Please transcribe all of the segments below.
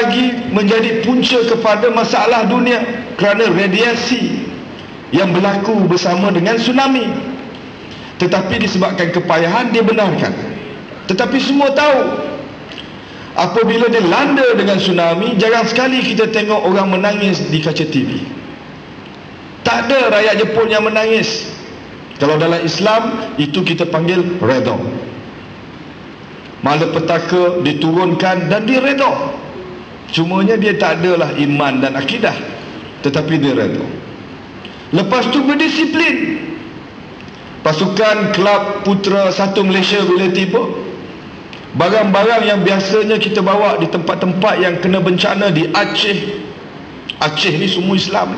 lagi menjadi punca kepada masalah dunia kerana radiasi yang berlaku bersama dengan tsunami. Tetapi disebabkan kepayahan dia benarkan tetapi semua tahu apabila dia landa dengan tsunami jarang sekali kita tengok orang menangis di kaca TV tak ada rakyat Jepun yang menangis. Kalau dalam Islam itu kita panggil redha. Malapetaka diturunkan dan dia redha cumanya dia tak adalah iman dan akidah tetapi dia redha lepas tu berdisiplin. Pasukan kelab putra satu Malaysia bila tiba barang-barang yang biasanya kita bawa di tempat-tempat yang kena bencana di Aceh Aceh ni semua Islam.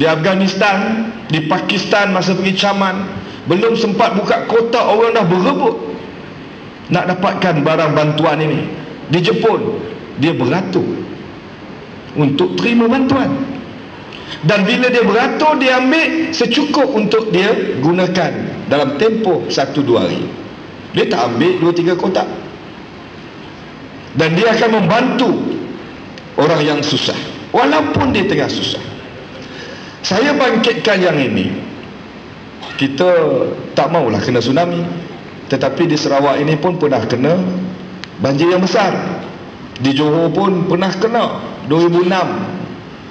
Di Afghanistan di Pakistan masa pergi caman belum sempat buka kotak orang dah berebut nak dapatkan barang bantuan ini. Di Jepun dia beratur untuk terima bantuan. Dan bila dia beratur dia ambil secukup untuk dia gunakan dalam tempoh satu dua hari. Dia tak ambil dua tiga kotak. Dan dia akan membantu orang yang susah. Walaupun dia tengah susah. Saya bangkitkan yang ini. Kita tak maulah kena tsunami. Tetapi di Sarawak ini pun pernah kena banjir yang besar di Johor pun pernah kena 2006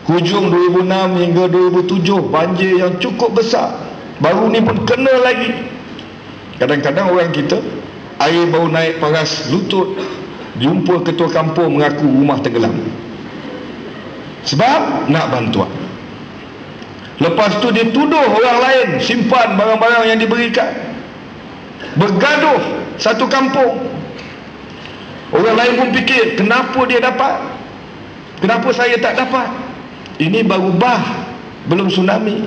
hujung 2006 hingga 2007 banjir yang cukup besar. Baru ni pun kena lagi. Kadang-kadang orang kita air baru naik paras lutut. Jumpa ketua kampung mengaku rumah tenggelam. Sebab nak bantuan. Lepas tu dia tuduh orang lain simpan barang-barang yang diberikan. Bergaduh satu kampung orang lain pun fikir kenapa dia dapat? Kenapa saya tak dapat? Ini baru bah belum tsunami